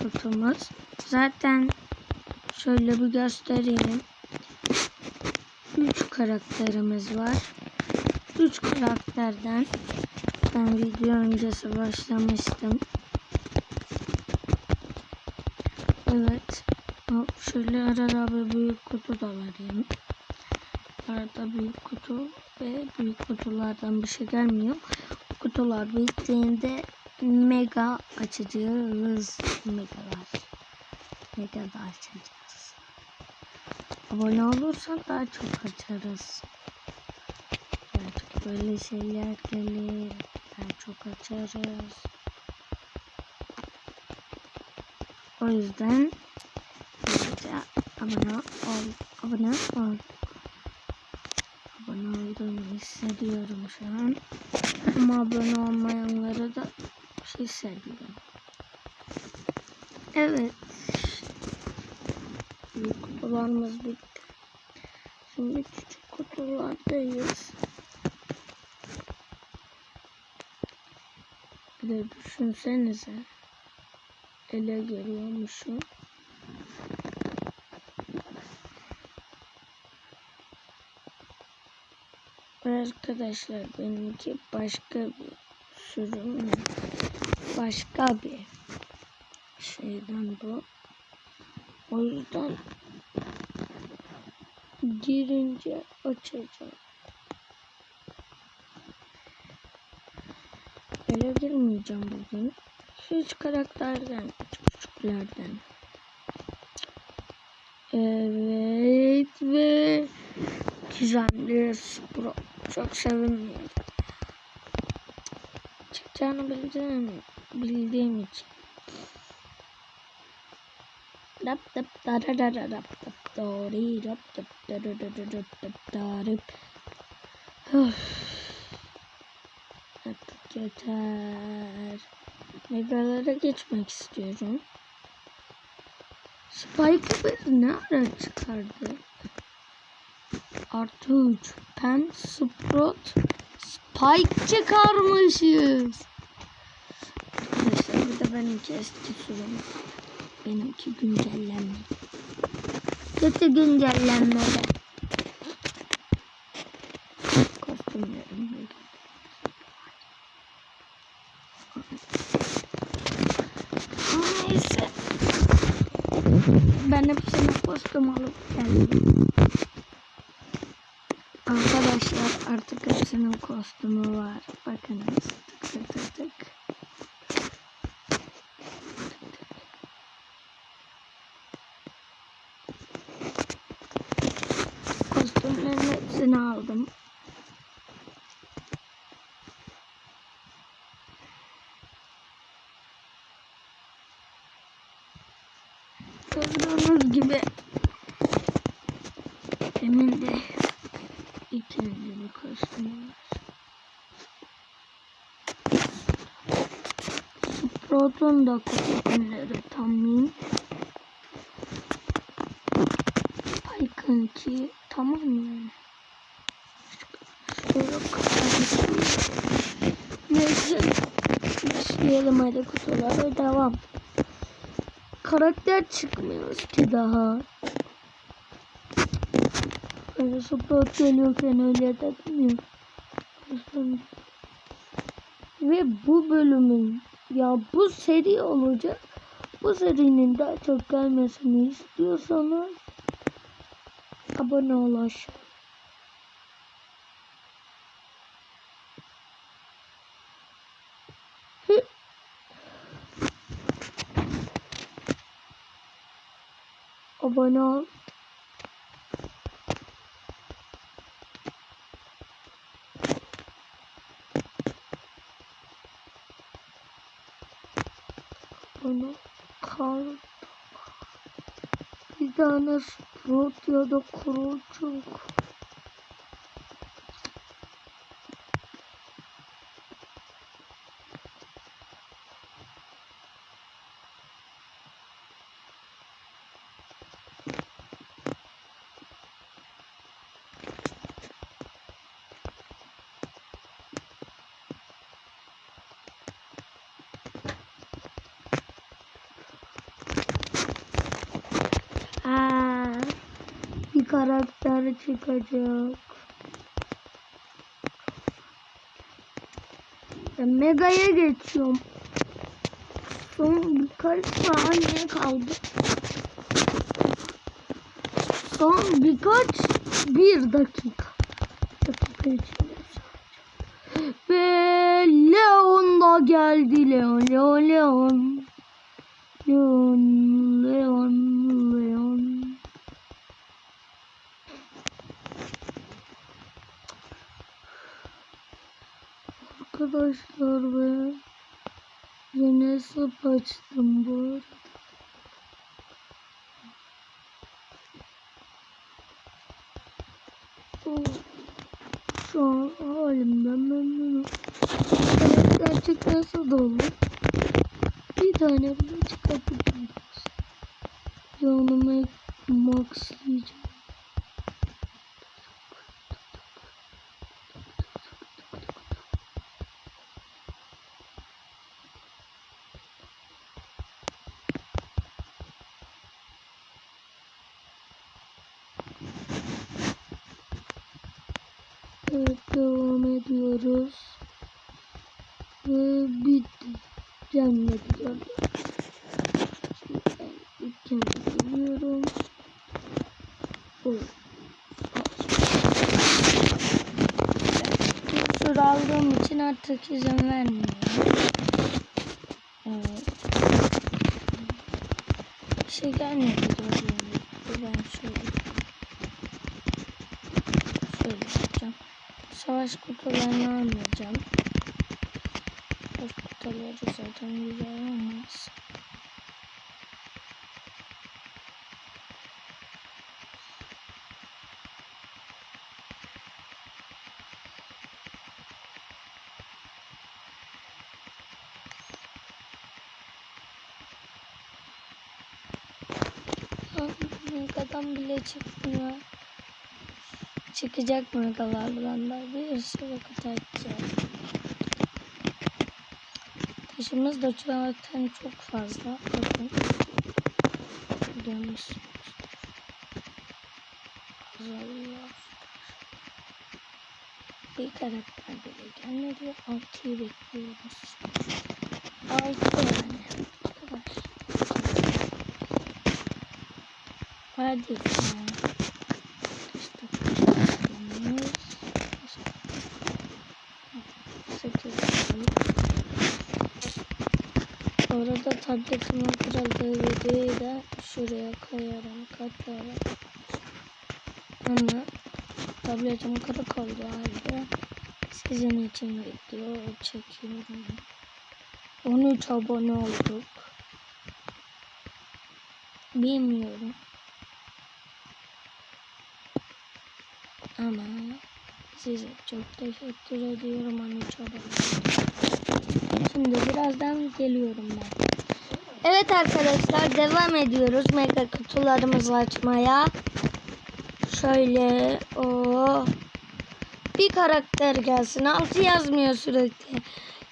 kutumuz. Zaten şöyle bir göstereyim. 3 karakterimiz var. 3 karakterden ben video öncesi başlamıştım. Evet. Şöyle arada bir büyük kutu da vereyim. Arada büyük kutu ve büyük kutulardan bir şey gelmiyor. Kutular bittiğinde mega açacağız. Megalar. Mega da açacağız. Abone olursan daha çok açarız. Çok böyle şeyler gelir. Daha çok açarız. O yüzden abone ol, abone ol. Abone olduğumu hissediyorum şu an. Ama abone olmayanlara da hissediyorum. Evet. Büyük kutularımız bitti. Şimdi küçük kutulardayız. Bir de düşünsenize. Ele geliyormuşum. Arkadaşlar benimki başka bir sürüm başka bir şeyden bu. O yüzden girince açacağım. Ele girmeyeceğim bugün. Hiç karakterden, küçüklerden. Evet ve Gizemli Spro çok sevinmiyorum. Çıkacağını bildiğim, bildiğim için. Dap dap dara dara dap dap dori dap dap dara dara dap dap darip. Üf. Artık yeter. Megalara geçmek istiyorum. Spike'ı biz ne ara çıkardı? Artı 3. Pen, Sprout, Spike çıkarmışız. Benimki eski sürüm. Benimki güncellenme. Kötü güncellenmede. Kostümlerim Neyse. Ben hepsine kostüm alıp geldim. Arkadaşlar artık hepsinin kostümü var. Bakınız. Tık tık tık tık. Hepsini aldım. Gördüğünüz gibi Emin de ikinci bir kostümü var. Sprout'un da kostümleri tam min. Spike'ınki tamam yani. Kapatayım. Neyse. Başlayalım hadi kutulara devam. Karakter çıkmıyoruz ki daha. Öyle support geliyorken öyle ya. Ve bu bölümün ya bu seri olacak. Bu serinin daha çok gelmesini istiyorsanız abone ol aşağı. Abone ol. Bana kal. Bir tane sprut ya da kurucuk. Karakter çıkacak. Ben Mega'ya geçiyorum. Son birkaç saniye kaldı. Son birkaç bir dakika. Dakika içinde sadece. Ve Leon da geldi. Leon, Leon, Leon. Leon, Leon, Leon. Arkadaşlar ben yeni hesap açtım bu arada. Oh, Şu an halimden memnunum. Gerçekten da olur. Bir tane bile çıkartacağım. Yanıma maxlayacağım. Evet devam ediyoruz. Ve bitti. Gelmedi geldi. Şimdi ben. Oh. Sür aldığım için artık izin vermiyor. Evet. Bir şey gelmedi. Ben şöyle Savaş kutularını almayacağım. Savaş kutuları zaten güzel olmaz. Megadan bile çıkmıyor. Çıkacak megalardan da bir sürü kutu. Taşımız da zaten çok fazla. Bakın. Musunuz? Azalıyor. Bir karakter bile gelmedi. Altıyı bekliyoruz. Altı yani. Arkadaş. Hadi. Bu arada tabletimin kırıldığı videoyu da şuraya koyarım, katarım. Ama tabletim kırık oldu halde sizin için video çekiyorum. 13 abone olduk. Bilmiyorum. Ama size çok teşekkür ediyorum 13 abone. Şimdi birazdan geliyorum ben. Evet arkadaşlar devam ediyoruz mega kutularımızı açmaya. Şöyle o bir karakter gelsin. 6 yazmıyor sürekli.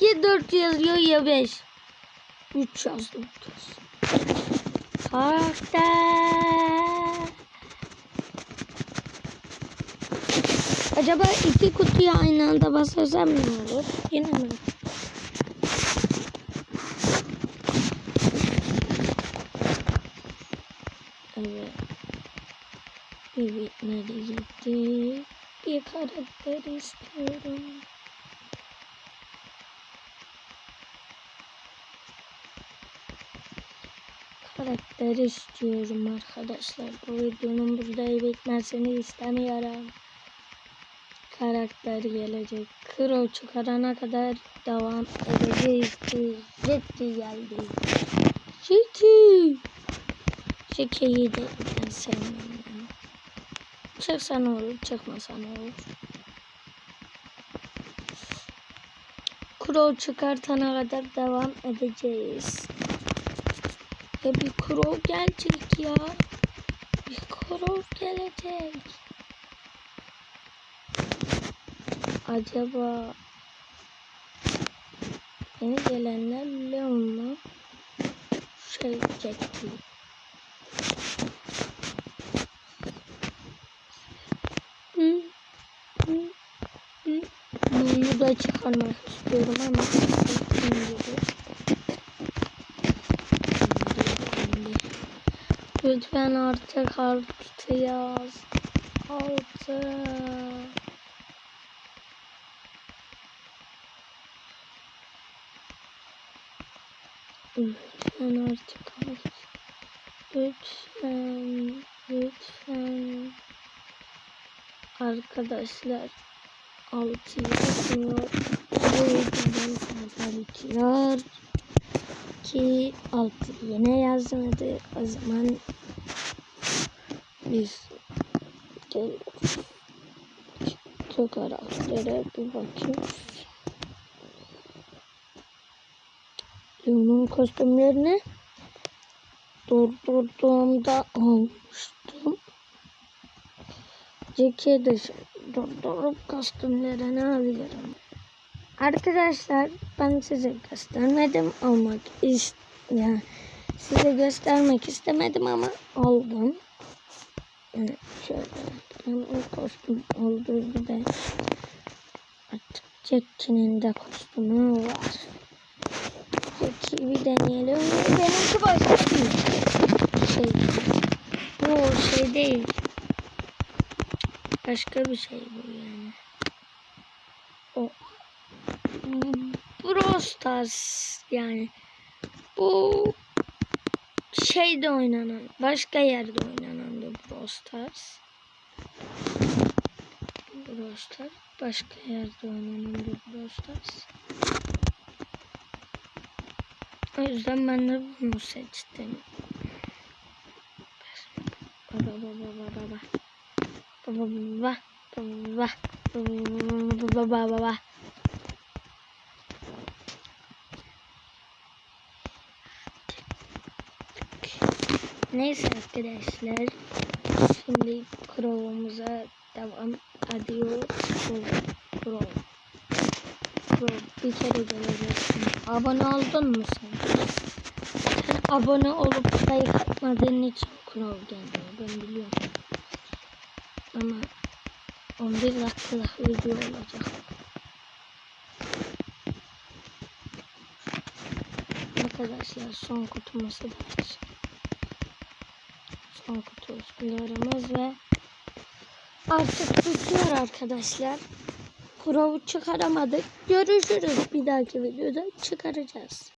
Ya 4 yazıyor ya 5. 3 yazdı. Karakter. Acaba iki kutuyu aynı anda basarsam ne olur? Yine mi? Evet. Evet nereye gitti? Bir karakter istiyorum. Karakter istiyorum arkadaşlar. Bu videonun burada bitmesini istemiyorum. Karakter gelecek. Kro çıkarana kadar devam edeceğiz. Jetty geldi. Jetty. Şekeyi de ben sevmiyorum. Çıksa ne olur, çıkmasa ne olur. Crow çıkartana kadar devam edeceğiz. Ya bir Crow gelecek ya. Bir Crow gelecek. Acaba yeni gelenler Leon'la şey çekti. Bunu da çıkarmak istiyorum ama Lütfen artık artı yaz. Artık. Lütfen artık altı. Lütfen. Lütfen. Arkadaşlar altı yazmıyor. Bu yüzden kadar bitiyor. Ki altı yine yazmadı. O zaman biz geliyoruz. Şu karaktere bir bakayım. Leon'un kostümlerini durdurduğumda almıştım. Jack'i de durdurup kostümlerini alıyorum. Arkadaşlar ben size göstermedim almak ist yani size göstermek istemedim ama aldım. Yani şöyle ben o kostüm olduğu gibi artık Jackie'nin de kostümü var. Bir deneyelim. Benimki başka bir şey. Bu şey değil. Başka bir şey bu yani. O Brawl yani bu şeyde oynanan başka yerde oynanan da Brawl Stars. Başka yerde oynanan da Brawl. O yüzden ben de bunu seçtim. Baba baba baba baba. Baba baba baba baba baba baba. Neyse arkadaşlar. Şimdi Crow'umuza devam ediyoruz. Crow. Crow bir kere göreceksin. Abone oldun mu sen? Sen abone olup like atmadığın için Crow gelmiyor. Ben biliyorum. Ama 11 dakikalık video olacak. Arkadaşlar son kutumuzu da son kutu üstlerimiz ve artık bitiyor arkadaşlar. Kur'u çıkaramadık. Görüşürüz bir dahaki videoda çıkaracağız.